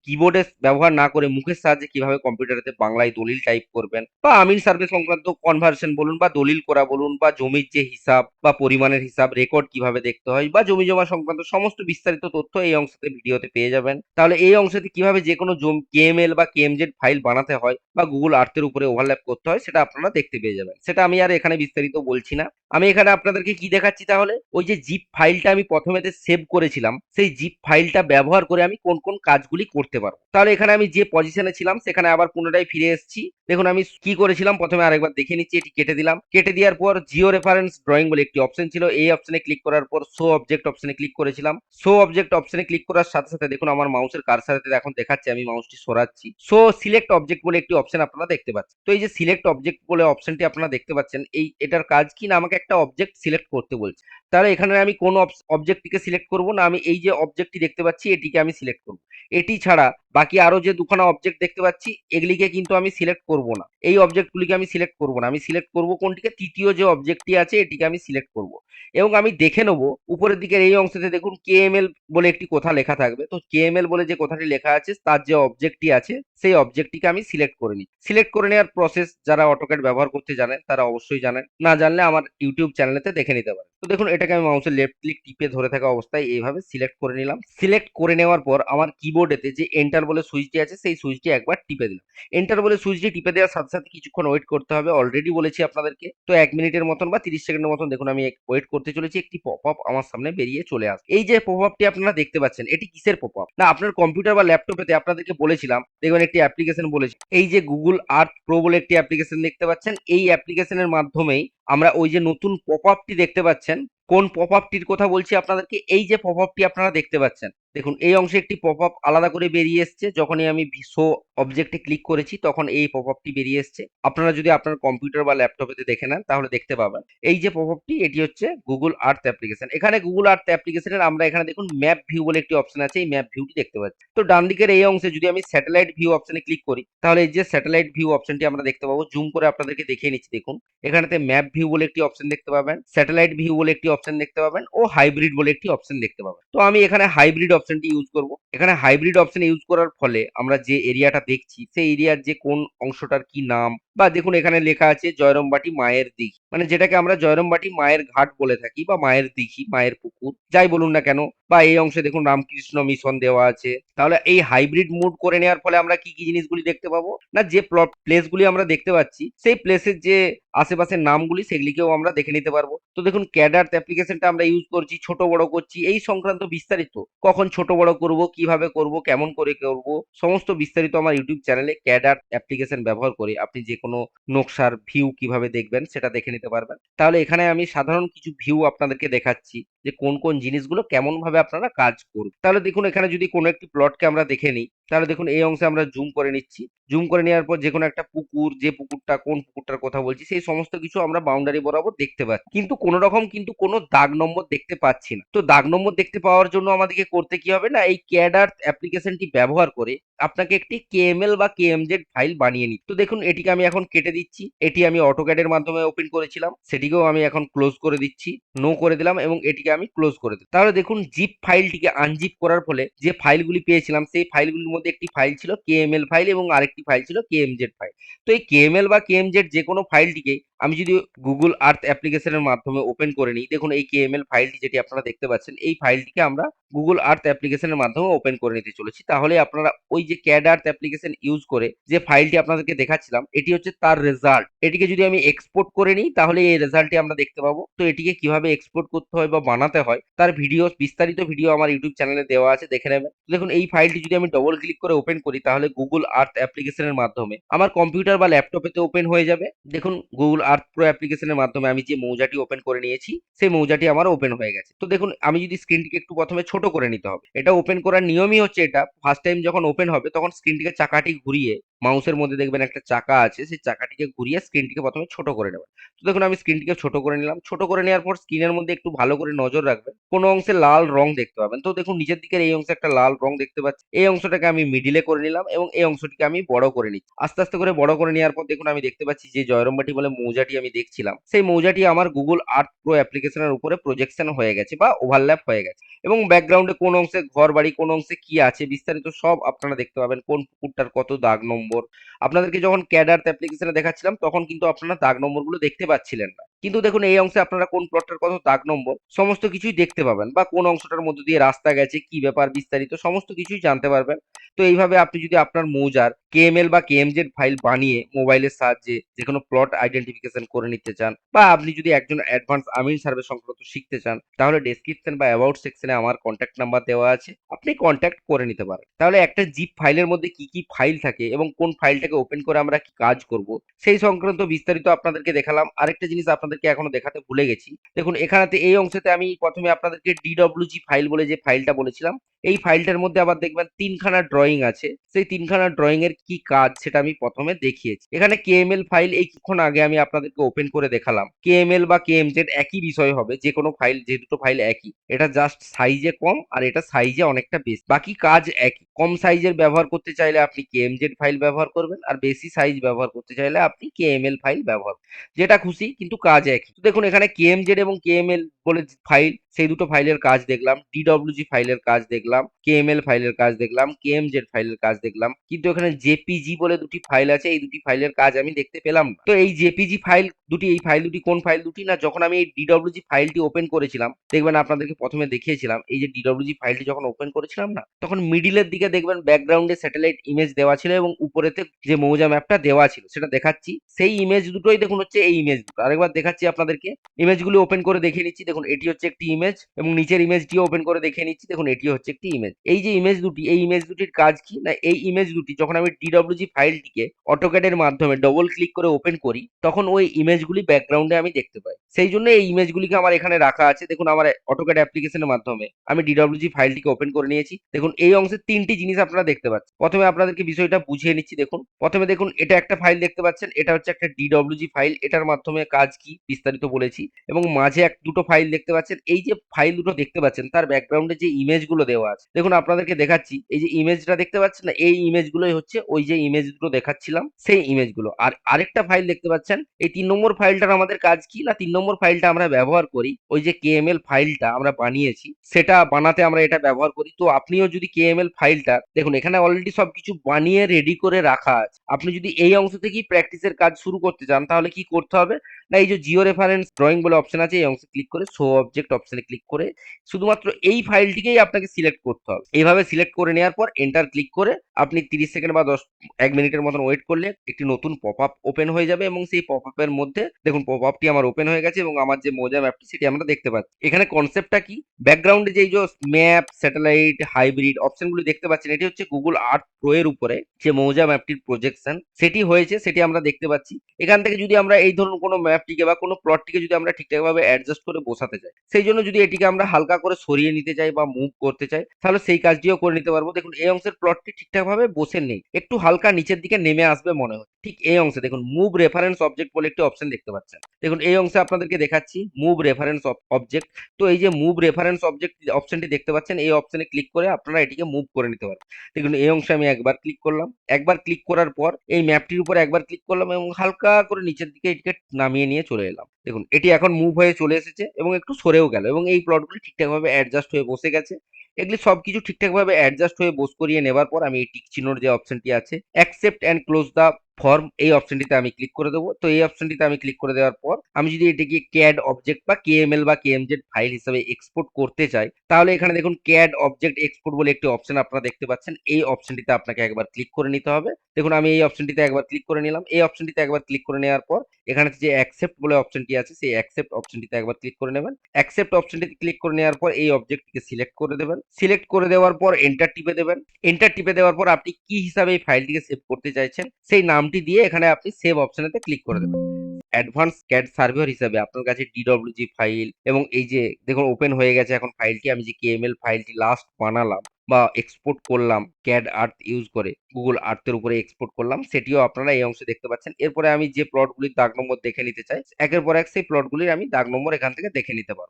কিবোর্ডে ব্যবহার না করে মুখের সাহায্যে কীভাবে কম্পিউটারেতে বাংলায় দলিল টাইপ করবেন? বা আমিন সার্ভে সংক্রান্ত কনভার্সন বলুন বা দলিল করা বলুন বা জমির যে হিসাব বা পরিমাণের হিসাব রেকর্ড কীভাবে দেখতে হয় বা জমি জমা সংক্রান্ত সমস্ত বিস্তারিত তথ্য এই অংশতে ভিডিওতে পেয়ে যাবেন। তাহলে এই অংশতে কীভাবে যে কোনো কেএমএল বা কেএমজেড ফাইল বানাতে হয় বা গুগল আর্থের উপরে ওভারল্যাপ করতে হয় সেটা আপনারা দেখতে পেয়ে যাবেন। সেটা আমি আর এখানে বিস্তারিত বলছি না। আমি এখানে আপনাদেরকে কি দেখাচ্ছি তাহলে? ওই যে জিপ ফাইলটা আমি প্রথমেতে সেভ করেছিলাম, সেই জিপ ফাইলটা ব্যবহার করে আমি কোন কোন কাজগুলি করতে পারব। তাহলে এখানে আমি যে পজিশনে ছিলাম, সেখানে আবার পুনরায় ফিরে এসেছি। দেখুন, আমি কি করেছিলাম? প্রথমে আরেকবার দেখে নিচ্ছি, এটি কেটে দিলাম। কেটে দেওয়ার পর জিও রেফারেন্স ড্রয়িং বলে একটি অপশন ছিল। এই অপশনে ক্লিক করার পর শো অবজেক্ট অপশনে ক্লিক করেছিলাম। শো অবজেক্ট অপশনে ক্লিক করার সাথে সাথে দেখুন, আমার মাউসের কারসারেতে এখন দেখাচ্ছে, আমি মাউসটি সরাচ্ছি। শো সিলেক্ট অবজেক্ট বলে একটি অপশন আপনারা দেখতে পাচ্ছেন। তো এই যে সিলেক্ট অবজেক্ট বলে অপশনটি আপনারা দেখতে পাচ্ছেন, এই, এটার কাজ কি না আমাকে একটা অবজেক্ট সিলেক্ট করতে বলছে? তাহলে এখানে আমি কোন অবজেক্টটিকে সিলেক্ট করব না, আমি এই যে অবজেক্টটি দেখতে পাচ্ছি, এটিকে আমি সিলেক্ট করব। এটি ছাড়া বাকি আরও যে দুখানা অবজেক্ট দেখতে পাচ্ছি, এগুলিকে কিন্তু আমি সিলেক্ট করব না। এই অবজেক্টগুলিকে আমি সিলেক্ট করব না। আমি সিলেক্ট করব কোনটিকে? তৃতীয় যে অবজেক্টটি আছে, এটিকে আমি সিলেক্ট করব। এবং আমি দেখে নেব, উপরের দিকের এই অংশতে দেখুন কেএমএল বলে একটি কথা লেখা থাকবে। তো কেএমএল বলে যে কথাটি লেখা আছে, তার যে অবজেক্টটি আছে, সেই অবজেক্টটিকে আমি সিলেক্ট করে নিই। সিলেক্ট করে নেওয়ার প্রসেস যারা অটোক্যাড ব্যবহার করতে জানেন, তারা অবশ্যই জানেন। না জানলে আমার ইউটিউব চ্যানেলেতে দেখে নিতে পারেন। তো দেখুন, এটাকে আমি মাউসের লেফট ক্লিক টিপে ধরে থাকা অবস্থায় এইভাবে সিলেক্ট করে নিলাম। সিলেক্ট করে নেওয়ার পর আমার কিবোর্ডেতে যে এন্টার বলে সুইচটি আছে, সেই সুইচটি একবার টিপে দিলাম। এন্টার বলে সুইচটি টিপে দেওয়ার সাথে সাথে কিছুক্ষণ ওয়েট করতে হবে। অলরেডি বলেছি আপনাদেরকে। তো এক মিনিটের মতন বা তিরিশ সেকেন্ডের মতন দেখুন, আমি ওয়েট করতে চলেছি। একটি পপ আপ আমার সামনে বেরিয়ে চলে আসে এই যে পপ আপটি আপনারা দেখতে পাচ্ছেন, এটি কিসের পপ আপ না, আপনার কম্পিউটার বা ল্যাপটপেতে আপনাদেরকে বলেছিলাম দেখবেন একটি অ্যাপ্লিকেশন বলেছি। এই যে গুগল আর্থ প্রো বলে একটি অ্যাপ্লিকেশন দেখতে পাচ্ছেন। এই অ্যাপ্লিকেশনের মাধ্যমেই আমরা ওই যে নতুন পপ আপটি দেখতে পাচ্ছেন কোন পপ আপটির কথা বলছি আপনাদেরকে? এই যে পপ আপটি আপনারা দেখতে পাচ্ছেন। দেখুন, এই অংশে একটি পপ আপ আলাদা করে বেরিয়ে এসছে। যখনই আমি শো অবজেক্টে ক্লিক করেছি, তখন এই পপ আপটি বেরিয়ে এসছে। আপনারা যদি আপনার কম্পিউটার বা ল্যাপটপেতে দেখে নেন, তাহলে দেখতে পাবেন। এই যে পপ আপটি এটি হচ্ছে গুগল আর্থ অ্যাপ্লিকেশন এখানে গুগল আর্থ অ্যাপ্লিকেশনের আমরা এখানে দেখুন ম্যাপ ভিউ বলে একটি অপশন আছে, এই ম্যাপ ভিউটি দেখতে পাচ্ছি। তো ডান দিকের এই অংশে যদি আমি স্যাটেলাইট ভিউ অপশনে ক্লিক করি, তাহলে এই যে স্যাটেলাইট ভিউ অপশনটি আমরা দেখতে পাবো। জুম করে আপনাদেরকে দেখিয়ে নিচ্ছি, দেখুন। এখানেতে ম্যাপ ভিউ বলে একটি অপশন দেখতে পাবেন স্যাটেলাইট ভিউ বলে একটি অপশন দেখতে পাবেন ও হাইব্রিড বলে একটি অপশন দেখতে পাবেন। তো আমি এখানে হাইব্রিড অপশনটি ইউজ করব। এখানে হাইব্রিড অপশন ইউজ করার ফলে আমরা যে এরিয়াটা দেখছি, সেই এরিয়ার যে কোন অংশটার কি নাম বা দেখুন এখানে লেখা আছে জয়রমবাটি মায়ের দিঘি। মানে যেটাকে আমরা জয়রমবাটি মায়ের ঘাট বলে থাকি বা মায়ের দিঘি, মায়ের পুকুর, যাই বলুন না কেন। বা এই অংশে দেখুন রামকৃষ্ণ মিশন দেওয়া আছে। তাহলে এই হাইব্রিড মুড করে নেওয়ার ফলে আমরা কি কি জিনিসগুলি দেখতে পাবো? না, যে প্লেসগুলি আমরা দেখতে পাচ্ছি, সেই প্লেসের যে আশেপাশের নামগুলি সেগুলিকেও আমরা দেখে নিতে পারব। তো দেখুন ক্যাডার্থ অ্যাপ্লিকেশনটা আমরা ইউজ করছি, ছোট বড় করছি, এই সংক্রান্ত বিস্তারিত। কখন ছোট বড় করব, কীভাবে করব, কেমন করে করব, সমস্ত বিস্তারিত আমার ইউটিউব চ্যানেলে ক্যাডার্থ অ্যাপ্লিকেশন ব্যবহার করে আপনি যে কোনো নকশার ভিউ কীভাবে দেখবেন সেটা দেখে নিতে পারবেন। তাহলে এখানে আমি সাধারণ কিছু ভিউ আপনাদেরকে দেখাচ্ছি যে কোন কোন জিনিসগুলো কেমন ভাবে আপনারা কাজ করুন তাহলে দেখুন এখানে যদি কোনো একটি প্লটকে আমরা দেখে নিই তাহলে দেখুন, এই অংশে আমরা জুম করে নিচ্ছি। জুম করে নেওয়ার পর যে কোনো একটা পুকুর, যে পুকুরটা, কোন পুকুরটার কথা বলছি, সেই সমস্ত কিছু আমরা বাউন্ডারি বরাবর দেখতে পাচ্ছি। কিন্তু কোন রকম কিন্তু কোনো দাগ নম্বর দেখতে পাচ্ছি না। তো দাগ নম্বর দেখতে পাওয়ার জন্য আমাদেরকে করতে কি হবে না? এই ক্যাডার্থ অ্যাপ্লিকেশনটি ব্যবহার করে আপনাকে একটি কেএমএল বা কেএমজেড ফাইল বানিয়ে নিই তো দেখুন, এটিকে আমি এখন কেটে দিচ্ছি। এটি আমি অটোক্যাডের মাধ্যমে ওপেন করেছিলাম। সেটিকেও আমি এখন ক্লোজ করে দিচ্ছি। নো করে দিলাম এবং এটিকে আমি ক্লোজ করে দিই তাহলে দেখুন জিপ ফাইলটিকে আনজিপ করার ফলে যে ফাইলগুলি পেয়েছিলাম, সেই ফাইলগুলির মধ্যে একটি ফাইল ছিল কেএমএল ফাইল এবং আরেকটি ফাইল ছিল কেএমজেড ফাইল তো এই কেএমএল বা কেএমজেড যে কোনো ফাইলটিকে আমি যদি গুগল আর্থ অ্যাপ্লিকেশনের মাধ্যমে ওপেন করে নিই, দেখুন এই কেএমএল ফাইলটি যেটি আপনারা দেখতে পাচ্ছেন, এই ফাইলটিকে আমরা গুগল আর্থ অ্যাপ্লিকেশনের মাধ্যমে ওপেন করে নিতে চলেছি। তাহলে আপনারা ওই যে ক্যাড আর্থ অ্যাপ্লিকেশন ইউজ করে যে ফাইলটি আপনাদেরকে দেখাচ্ছিলাম, এটি হচ্ছে তার রেজাল্ট এটিকে যদি আমি এক্সপোর্ট করে নিই, তাহলে এই রেজাল্টটি আমরা দেখতে পাবো। তো এটিকে কীভাবে এক্সপোর্ট করতে হয় বা বানাতে হয়, তার ভিডিও বিস্তারিত ভিডিও আমার ইউটিউব চ্যানেলে দেওয়া আছে, দেখে নেবেন। দেখুন এই ফাইলটি যদি আমি ডবল ক্লিক করে ওপেন করি, তাহলে গুগল আর্থ অ্যাপ্লিকেশনের মাধ্যমে আমার কম্পিউটার বা ল্যাপটপেতে ওপেন হয়ে যাবে। দেখুন গুগল আর্থ প্রো অ্যাপ্লিকেশনের মাধ্যমে আমি যে মৌজাটি ওপেন করে নিয়েছি, সেই মৌজাটি আমার ওপেন হয়ে গেছে। তো দেখুন, আমি যদি স্ক্রিনটিকে একটু প্রথমে ছোট করে নিতে হবে। এটা ওপেন করার নিয়মই হচ্ছে এটা। ফার্স্ট টাইম যখন ওপেন হবে, তখন স্ক্রিনটিকে চাকাটি ঘুরিয়ে মাউসের মধ্যে দেখবেন একটা চাকা আছে, সেই চাকাটিকে ঘুরিয়ে স্ক্রিনটিকে প্রথমে ছোট করে নেবেন। তো দেখুন, আমি স্ক্রিনটিকে ছোট করে নিলাম। ছোট করে নেওয়ার পর স্ক্রিনের মধ্যে একটু ভালো করে নজর রাখবেন। কোনো অংশে লাল রং দেখতে পাবেন। তো দেখুন, নিচের দিকের এই অংশে একটা লাল রং দেখতে পাচ্ছি। এই অংশটাকে আমি মিডিলে করে নিলাম এবং এই অংশটিকে আমি বড় করে নিচ্ছি। আস্তে আস্তে করে বড় করে নেওয়ার পর দেখুন, আমি দেখতে পাচ্ছি যে জয়রম্বাটি বলে মৌজাটি আমি দেখছিলাম, সেই মৌজাটি আমার গুগল আর্থ প্রো অ্যাপ্লিকেশনের উপরে প্রজেকশন হয়ে গেছে বা ওভারল্যাপ হয়ে গেছে। এবং ব্যাকগ্রাউন্ডে কোন অংশে ঘর বাড়ি, কোন অংশে কি আছে বিস্তারিত সব আপনারা দেখতে পাবেন, কোন পুকুরটার কত দাগ নম্বর। আপনাদেরকে যখন ক্যাডার্থ অ্যাপ্লিকেশনে দেখাচ্ছিলাম, তখন কিন্তু আপনারা দাগ নম্বরগুলো দেখতে পাচ্ছিলেন না। কিন্তু দেখুন এই অংশে আপনারা কোন প্লটটার কত দাগ নম্বর, সমস্ত কিছুই দেখতে পাবেন বা কোন অংশটার মধ্যে দিয়ে রাস্তা গেছে, কি ব্যাপার বিস্তারিত, সমস্ত কিছুই জানতে পারবেন। তো এইভাবে আপনি যদি আপনার মৌজার কেএমএল বা কেএমজেড ফাইল বানিয়ে মোবাইলের সাহায্যে যে কোনো প্লট আইডেন্টিফিকেশন করে নিতে চান বা আপনি যদি একজন অ্যাডভান্স আমিন সার্ভে সংক্রান্ত শিখতে চান, তাহলে ডেসক্রিপশন বা অ্যাবাউট সেকশনে আমার কন্ট্যাক্ট নাম্বার দেওয়া আছে। আপনি কন্ট্যাক্ট করে নিতে পারেন। তাহলে একটা জিপ ফাইলের মধ্যে কি কি ফাইল থাকে এবং কোন ফাইলটাকে ওপেন করে আমরা কি কাজ করব, সেই সংক্রান্ত বিস্তারিত আপনাদেরকে দেখালাম। আরেকটা জিনিস আপনাদেরকে এখনও দেখাতে ভুলে গেছি। দেখুন, এখানেতে এই অংশতে আমি প্রথমে আপনাদেরকে ডিডব্লিউজি ফাইল বলে যে ফাইলটা বলেছিলাম, এই ফাইলটার মধ্যে আবার দেখবেন তিনখানা ড্রয়িং আছে। সেই তিনখানা ড্রয়িং এর কি কাজ সেটা আমি প্রথমে দেখিয়েছি। এখানে কেএমএল ফাইল এই কিছুক্ষণ আগে আমি আপনাদেরকে ওপেন করে দেখালাম। কেএমএল বা কেএমজেড একই বিষয় হবে, যে কোনো ফাইল যে দুটো ফাইল একই। এটা জাস্ট সাইজে কম আর এটা সাইজে অনেকটা বেশি। বাকি কাজ একই। কম সাইজের ব্যবহার করতে চাইলে আপনি কেএমজেড ফাইল ব্যবহার করবেন আর বেশি সাইজ ব্যবহার করতে চাইলে আপনি কেএমএল ফাইল ব্যবহার যেটা খুশি, কিন্তু কাজ তো দেখুন এখানে কেএমজেড এবং কেএমএল বলে ফাইল সেই দুটো ফাইলের কাজ দেখলাম ডিডব্লিউজি ফাইলের কাজ দেখলাম কেএমএল ফাইলের কাজ দেখলাম কেএমজেড ফাইলের কাজ দেখলাম, কিন্তু এখানে জেপিজি বলে দুটি ফাইল আছে, এই দুটি ফাইলের কাজ আমি দেখতে পেলাম তো এই জেপিজি ফাইল দুটি, এই ফাইল দুটি কোন ফাইল দুটি না, যখন আমি এই ডিডব্লিউজি ফাইলটি ওপেন করেছিলাম, দেখবেন আপনাদেরকে প্রথমে দেখিয়েছিলাম, এই যে ডিডব্লিউজি ফাইলটি যখন ওপেন করেছিলাম না, তখন মিডিলের দিকে দেখবেন ব্যাকগ্রাউন্ডে স্যাটেলাইট ইমেজ দেওয়া ছিল এবং উপরেতে যে মৌজা ম্যাপটা দেওয়া ছিল, সেটা দেখাচ্ছি। সেই ইমেজ দুটোই দেখুন হচ্ছে এই ইমেজ দুটো। আরেকবার দেখাচ্ছি আপনাদেরকে। ইমেজগুলো ওপেন করে দেখিয়ে নিচ্ছি দেখুন এটি হচ্ছে একটি ইমেজ এবং নিচের ইমেজটিও ওপেন করে দেখিয়ে নিচ্ছি। দেখুন, এটি হচ্ছে একটি ইমেজ এই যে ইমেজ দুটি, এই ইমেজ দুটির কাজ কি? না, এই ইমেজ দুটি, যখন আমি ডিডব্লিউজি ফাইলটিকে অটোক্যাডের মাধ্যমে ডবল ক্লিক করে ওপেন করি, তখন ওই ইমেজগুলি ব্যাকগ্রাউন্ডে আমি দেখতে পাই। সেই জন্য এই ইমেজগুলিকে আমার এখানে রাখা আছে। দেখুন, আমার অটোক্যাড অ্যাপ্লিকেশনের মাধ্যমে আমি ডিডব্লিউজি ফাইলটিকে ওপেন করে নিয়েছি। দেখুন, এই অংশে তিনটি জিনিস আপনারা দেখতে পাচ্ছেন। প্রথমে আপনাদেরকে বিষয়টা বুঝিয়ে নিচ্ছি, দেখুন। প্রথমে দেখুন, এটা একটা ফাইল দেখতে পাচ্ছেন। এটা হচ্ছে একটা ডিডব্লিউজি ফাইল এটার মাধ্যমে কাজ কি? বিস্তারিত বলেছি। এবং মাঝে এক, দুটো ফাইল দেখতে পাচ্ছেন। এই যে ফাইল দুটো দেখতে পাচ্ছেন, তার ব্যাকগ্রাউন্ডে যে ইমেজগুলো দেওয়া আছে। দেখুন, আপনাদেরকে দেখাচ্ছি। এই যে ইমেজটা দেখতে পাচ্ছেন না, এই ইমেজগুলোই হচ্ছে ওই যে ইমেজ দুটো দেখাচ্ছিলাম, সেই ইমেজগুলো আর আরেকটা ফাইল দেখতে পাচ্ছেন, এই তিন নম্বর ফাইলটার আমাদের কাজ কি না, তিন নম্বর ফাইলটা আমরা ব্যবহার করি, ওই যে কে কেএমএল ফাইলটা আমরা বানিয়েছি, সেটা বানাতে আমরা এটা ব্যবহার করি। তো আপনিও যদি কেএমএল ফাইলটা দেখুন, এখানে অলরেডি সবকিছু বানিয়ে রেডি করে রাখা আছে। আপনি যদি এই অংশ থেকেই প্র্যাকটিসের কাজ শুরু করতে চান, তাহলে কি করতে হবে? না, এই যে জিও রেফারেন্স ড্রয়িং বলে অপশন আছে, এই অংশে ক্লিক করে শো অবজেক্ট অপশনে ক্লিক করে শুধুমাত্র এই ফাইলটিকেই আপনাকে সিলেক্ট করতে হবে। এইভাবে সিলেক্ট করে নেওয়ার পর এন্টার ক্লিক করে আপনি তিরিশ সেকেন্ড বা দশ, এক মিনিটের মতন ওয়েট করলে একটি নতুন পপ আপ ওপেন হয়ে যাবে এবং সেই পপ আপের মধ্যে দেখুন পপ আপটি আমার ওপেন হয়ে গেছে এবং আমার যে মোজা ম্যাপটি সেটি আমরা দেখতে পাচ্ছি। এখানে কনসেপ্টটা কি? ব্যাকগ্রাউন্ডে যে যে ম্যাপ স্যাটেলাইট হাইব্রিড অপশনগুলি দেখতে পাচ্ছেন, এটি হচ্ছে গুগল আর্ট প্রো এর উপরে যে মৌজা ম্যাপটির প্রজেকশন সেটি হয়েছে, সেটি আমরা দেখতে পাচ্ছি। এখান থেকে যদি আমরা এই ধরুন কোনো ম্যাপটিকে বা কোনো প্লটটিকে যদি আমরা ঠিকঠাকভাবে অ্যাডজাস্ট করে বসাতে চাই সেই জন্য যদি এটিকে আমরা হালকা করে সরিয়ে নিতে চাই বা মুভ করতে চাই, তাহলে সেই কাজটিও করে নিতে পারব। দেখুন, এই অংশের প্লটটি ঠিকঠাকভাবে বসে নেই। একটু হালকা নিচের দিকে নেমে আসবে মনে হয়। ঠিক এই অংশে, দেখুন মুভ রেফারেন্স অবজেক্ট বলে একটি অপশন দেখতে পাচ্ছেন। দেখুন, এই অংশে আপনাদেরকে দেখাচ্ছি মুভ রেফারেন্স অবজেক্ট তো এই যে মুভ রেফারেন্স অবজেক্ট অপশনটি দেখতে পাচ্ছেন, এই অপশনে ক্লিক করে আপনারা এটিকে মুভ করে নিতে পারেন দেখুন, এই অংশে আমি একবার ক্লিক করলাম। একবার ক্লিক করার পর এই ম্যাপটির উপর একবার ক্লিক করলাম এবং হালকা করে নিচের দিকে এটিকে নামিয়ে নিয়ে চলে এলাম। দেখুন, এটি এখন মুভ হয়ে চলে এসেছে এবং একটু সরেও গেল এবং এই প্লটগুলি ঠিকঠাকভাবে অ্যাডজাস্ট হয়ে বসে গেছে। এগুলি সব কিছু ঠিকঠাকভাবে অ্যাডজাস্ট হয়ে বোস করিয়ে নেবার পর আমি এই টিক চিহ্নর যে অপশনটি আছে accept and close the form এই অপশনটিতে আমি ক্লিক করে দেবো। তো এই অপশনটিতে আমি ক্লিক করে দেওয়ার পর আমি যদি এটিকে ক্যাড অবজেক্ট বা কে এম এল বা কে এম জেড ফাইল হিসাবে এক্সপোর্ট করতে চাই তাহলে এখানে দেখুন ক্যাড অবজেক্ট এক্সপোর্ট বলে একটি অপশন আপনারা দেখতে পাচ্ছেন। এই অপশনটিতে আপনাকে একবার ক্লিক করে নিতে হবে। দেখুন, আমি এই অপশনটিতে একবার ক্লিক করে নিলাম। এই অপশনটিতে একবার ক্লিক করে নেওয়ার পর এখানে যে অ্যাকসেপ্ট বলে অপশনটি আছে, সেই অ্যাকসেপ্ট অপশনটিতে একবার ক্লিক করে নেবেন। অ্যাকসেপ্ট অপশনটিতে ক্লিক করে নেওয়ার পর এই অবজেক্টটিকে সিলেক্ট করে দেবেন। সিলেক্ট করে দেওয়ার পর এন্টার টিপে দেবেন। এন্টার টিপে দেওয়ার পর আপনি কি হিসাবে এই ফাইলটিকে সেভ করতে চাইছেন, সেই নামটি দিয়ে এখানে আপনি সেভ অপশনেতে ক্লিক করে দেবেন। অ্যাডভান্স ক্যাড সার্ভার হিসাবে আপনার কাছে ডিডব্লিউজি ফাইল এবং এই যে দেখুন ওপেন হয়ে গেছে এখন ফাইলটি আমি যে কেএমএল ফাইলটি লাস্ট বানালাম বা এক্সপোর্ট করলাম ক্যাড আর্থ ইউজ করে গুগল আর্থের উপরে এক্সপোর্ট করলাম, সেটিও আপনারা এই অংশে দেখতে পাচ্ছেন। এরপরে আমি যে প্লটগুলির দাগ নম্বর দেখে নিতে চাই, একের পর এক সেই প্লটগুলির আমি দাগ নম্বর এখান থেকে দেখে নিতে পারব।